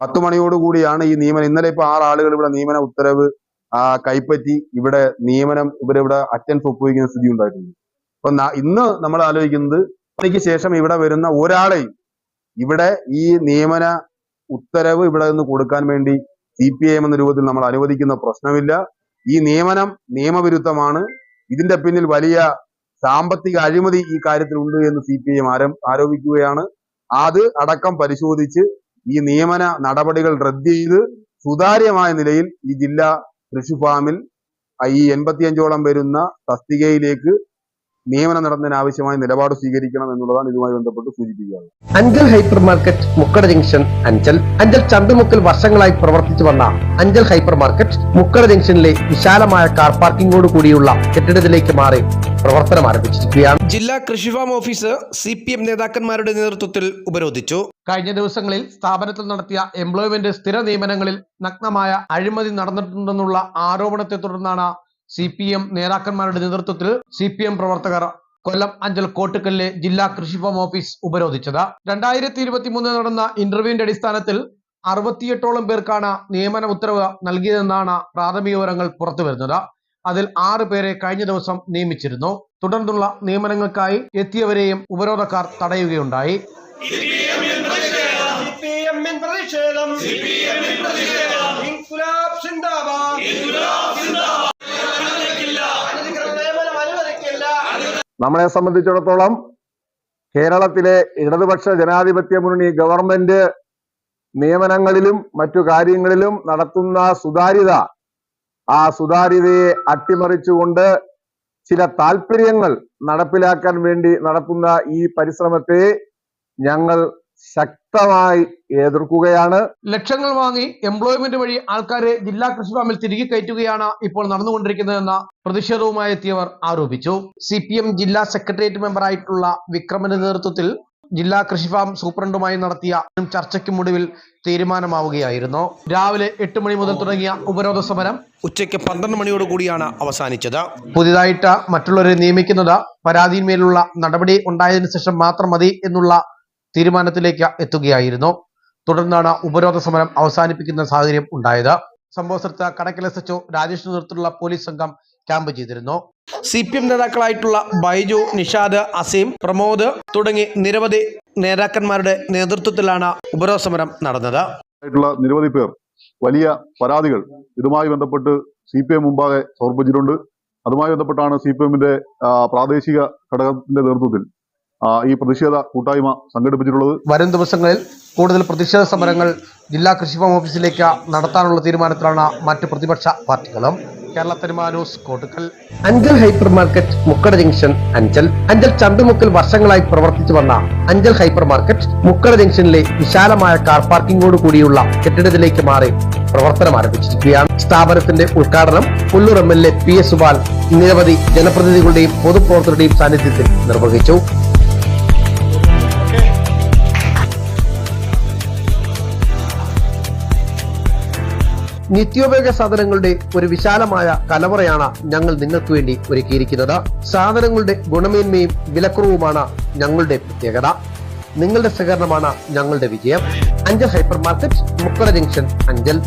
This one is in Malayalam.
പത്ത് മണിയോടുകൂടിയാണ് ഈ നിയമനം. ഇന്നലെ ഇപ്പൊ ആറ് ആളുകൾ ഇവിടെ നിയമന ഉത്തരവ് കൈപ്പറ്റി ഇവിടെ നിയമനം ഇവരിവിടെ അറ്റൻസ് ഒപ്പുവയ്ക്കുന്ന സ്ഥിതി ഉണ്ടായിട്ടുണ്ട്. അപ്പൊ ഇന്ന് നമ്മൾ ആലോചിക്കുന്നത് എനിക്ക് ശേഷം ഇവിടെ വരുന്ന ഒരാളെയും ഇവിടെ ഈ നിയമന ഉത്തരവ് ഇവിടെ നിന്ന് കൊടുക്കാൻ വേണ്ടി സി പി ഐ എം എന്ന രൂപത്തിൽ നമ്മൾ അനുവദിക്കുന്ന പ്രശ്നമില്ല. ഈ നിയമനം നിയമവിരുദ്ധമാണ്. ഇതിന്റെ പിന്നിൽ വലിയ സാമ്പത്തിക അഴിമതി ഈ കാര്യത്തിൽ ഉണ്ട് എന്ന് സി പി ഐ എം ആരോപിക്കുകയാണ്. അത് അടക്കം പരിശോധിച്ച് ഈ നിയമന നടപടികൾ റദ്ദ് ചെയ്ത് സുതാര്യമായ നിലയിൽ ഈ ജില്ലാ കൃഷി ഫാമിൽ ഈ എൺപത്തിയഞ്ചോളം വരുന്ന തസ്തികയിലേക്ക് നിയമനം നടത്തുന്നതിന് ആവശ്യമായ നിലപാട് സ്വീകരിക്കണം എന്നുള്ളതാണ് ഇതുമായി ബന്ധപ്പെട്ട് സൂചിപ്പിക്കുന്നത് Anchal hyper market Mukkada junction Anchal. Anchal ചന്തമുക്കിൽ വർഷങ്ങളായി പ്രവർത്തിച്ചു വന്ന അഞ്ചൽ ഹൈപ്പർ മാർക്കറ്റ് മുക്കട ജംഗ്ഷനിലെ വിശാലമായ കാർ പാർക്കിംഗോട് കൂടിയുള്ള കെട്ടിടത്തിലേക്ക് മാറി പ്രവർത്തനം ആരംഭിച്ചിരിക്കുകയാണ്. ജില്ലാ കൃഷിഫാം ഓഫീസ് സി പി എം നേതാക്കന്മാരുടെ നേതൃത്വത്തിൽ ഉപരോധിച്ചു. കഴിഞ്ഞ ദിവസങ്ങളിൽ സ്ഥാപനത്തിൽ നടത്തിയ എംപ്ലോയ്മെന്റ് സ്ഥിര നിയമനങ്ങളിൽ നഗ്നമായ അഴിമതി നടന്നിട്ടുണ്ടെന്നുള്ള ആരോപണത്തെ തുടർന്നാണ് സി പി എം നേതാക്കന്മാരുടെ നേതൃത്വത്തിൽ സി പി എം പ്രവർത്തകർ കൊല്ലം അഞ്ചൽ കോട്ടുക്കലിലെ ജില്ലാ കൃഷിഫാം ഓഫീസ് ഉപരോധിച്ചത്. രണ്ടായിരത്തി ഇരുപത്തി മൂന്നിൽ നടന്ന ഇന്റർവ്യൂവിന്റെ അടിസ്ഥാനത്തിൽ അറുപത്തിയെട്ടോളം പേർക്കാണ് നിയമന ഉത്തരവ് നൽകിയതെന്നാണ് പ്രാഥമിക വിവരങ്ങൾ പുറത്തുവരുന്നത് അതിൽ ആറ് പേരെ കഴിഞ്ഞ ദിവസം നിയമിച്ചിരുന്നു. തുടർന്നുള്ള നിയമനങ്ങൾക്കായി എത്തിയവരെയും ഉപരോധക്കാർ തടയുകയുണ്ടായി. പ്രതിഷേധം. നമ്മളെ സംബന്ധിച്ചിടത്തോളം കേരളത്തിലെ ഇടതുപക്ഷ ജനാധിപത്യ മുന്നണി ഗവൺമെന്റ് നിയമനങ്ങളിലും മറ്റു കാര്യങ്ങളിലും നടത്തുന്ന സുതാര്യത ആ സുതാര്യതയെ അട്ടിമറിച്ചുകൊണ്ട് ചില താല്പര്യങ്ങൾ നടപ്പിലാക്കാൻ വേണ്ടി നടത്തുന്ന ഈ പരിശ്രമത്തെ ഞങ്ങൾ ശക്തമായി എതിർക്കുകയാണ്. ലക്ഷങ്ങൾ വാങ്ങി എംപ്ലോയ്മെന്റ് വഴി ആൾക്കാരെ ജില്ലാ കൃഷി ഫാമിൽ തിരികെ കയറ്റുകയാണ് ഇപ്പോൾ നടന്നുകൊണ്ടിരിക്കുന്നതെന്ന പ്രതിഷേധവുമായി എത്തിയവർ ആരോപിച്ചു. സി പി എം ജില്ലാ സെക്രട്ടേറിയറ്റ് മെമ്പറായിട്ടുള്ള വിക്രമന്റെ നേതൃത്വത്തിൽ ജില്ലാ കൃഷി ഫാം സൂപ്രണ്ടുമായി നടത്തിയ ചർച്ചയ്ക്കും ഒടുവിൽ തീരുമാനമാവുകയായിരുന്നു. രാവിലെ എട്ട് മണി മുതൽ തുടങ്ങിയ ഉപരോധ സമരം ഉച്ചയ്ക്ക് പന്ത്രണ്ട് മണിയോട് കൂടിയാണ് അവസാനിച്ചത്. പുതിയതായിട്ട് മറ്റുള്ളവരെ നിയമിക്കുന്നത് പരാതിയിന്മേലുള്ള നടപടി ഉണ്ടായതിനു ശേഷം മാത്രം മതി എന്നുള്ള തീരുമാനത്തിലേക്ക് എത്തുകയായിരുന്നു. തുടർന്നാണ് ഉപരോധ സമരം അവസാനിപ്പിക്കുന്ന സാഹചര്യം ഉണ്ടായത്. സംഭവ സ്ഥലത്ത് കടക്കൽ എസ് എച്ച്ഒ രാജേഷ് നേതൃത്വത്തിലുള്ള പോലീസ് സംഘം ക്യാമ്പ് ചെയ്തിരുന്നു. സി പി എം നേതാക്കളായിട്ടുള്ള ബൈജു നിഷാദ് അസീം പ്രമോദ് തുടങ്ങി നിരവധി നേതാക്കന്മാരുടെ നേതൃത്വത്തിലാണ് ഉപരോധ സമരം നടന്നത്. നിരവധി പേർ വലിയ പരാതികൾ ഇതുമായി ബന്ധപ്പെട്ട് സി പി എം മുമ്പാകെ സമർപ്പിച്ചിട്ടുണ്ട്. അതുമായി ബന്ധപ്പെട്ടാണ് സി പി എമ്മിന്റെ പ്രാദേശിക ഘടകത്തിന്റെ നേതൃത്വത്തിൽ ഈ പ്രതിഷേധ കൂട്ടായ്മ സംഘടിപ്പിച്ചിട്ടുള്ളത്. വരും ദിവസങ്ങളിൽ കൂടുതൽ പ്രതിഷേധ സമരങ്ങൾ ജില്ലാ കൃഷിഭവൻ ഓഫീസിലേക്ക് നടത്താനുള്ള തീരുമാനത്തിലാണ് മറ്റ് പ്രതിപക്ഷ പാർട്ടികളും. Kerala തെരുമാനൂസ് news Kottukkal. Anchal hyper market Mukkada junction Anchal. Anchal ചന്തമുക്കിൽ വർഷങ്ങളായി പ്രവർത്തിച്ചു വന്ന അഞ്ചൽ ഹൈപ്പർ മാർക്കറ്റ് മുക്കട ജംഗ്ഷനിലെ വിശാലമായ കാർ പാർക്കിംഗോട് കൂടിയുള്ള കെട്ടിടത്തിലേക്ക് മാറി പ്രവർത്തനം ആരംഭിച്ചിരിക്കുകയാണ്. സ്ഥാപനത്തിന്റെ ഉദ്ഘാടനം Punalur M L A P S Supal നിരവധി ജനപ്രതിനിധികളുടെയും പൊതുപ്രവർത്തകരുടെയും സാന്നിധ്യത്തിൽ നിർവഹിച്ചു. നിത്യോപയോഗ സാധനങ്ങളുടെ ഒരു വിശാലമായ കലവറയാണ് ഞങ്ങൾ നിങ്ങൾക്ക് വേണ്ടി ഒരുക്കിയിരിക്കുന്നത്. സാധനങ്ങളുടെ ഗുണമേന്മയും വിലക്കുറവുമാണ് ഞങ്ങളുടെ പ്രത്യേകത. നിങ്ങളുടെ സഹകരണമാണ് ഞങ്ങളുടെ വിജയം. Anchal hyper market Mukkada junction Anchal.